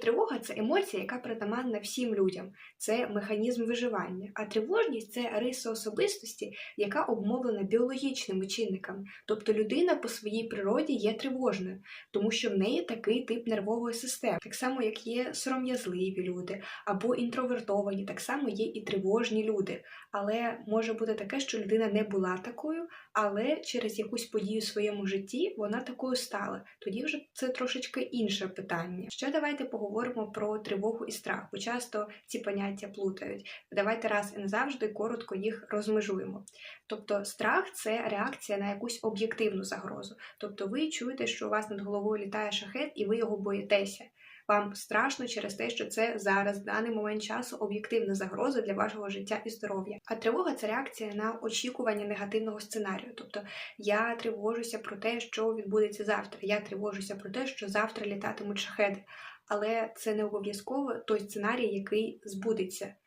Тривога це емоція, яка притаманна всім людям. Це механізм виживання. А тривожність це риса особистості, яка обмовлена біологічними чинниками. Тобто людина по своїй природі є тривожною, тому що в неї такий тип нервової системи, так само як є сором'язливі люди або інтровертовані, так само є і тривожні люди. Але може бути таке, що людина не була такою, але через якусь подію в своєму житті вона такою стала. Тоді вже це трошечки інше питання. Ще давайте поговоримо про тривогу і страх, бо часто ці поняття плутають. Давайте раз і назавжди коротко їх розмежуємо. Тобто, страх це реакція на якусь об'єктивну загрозу. Тобто, ви чуєте, що у вас над головою літає шахет, і ви його боїтеся. Вам страшно через те, що це зараз, в даний момент часу, об'єктивна загроза для вашого життя і здоров'я. А тривога це реакція на очікування негативного сценарію. Тобто я тривожуся про те, що відбудеться завтра. Я тривожуся про те, що завтра літатимуть шахеди. Але це не обов'язково той сценарій, який збудеться.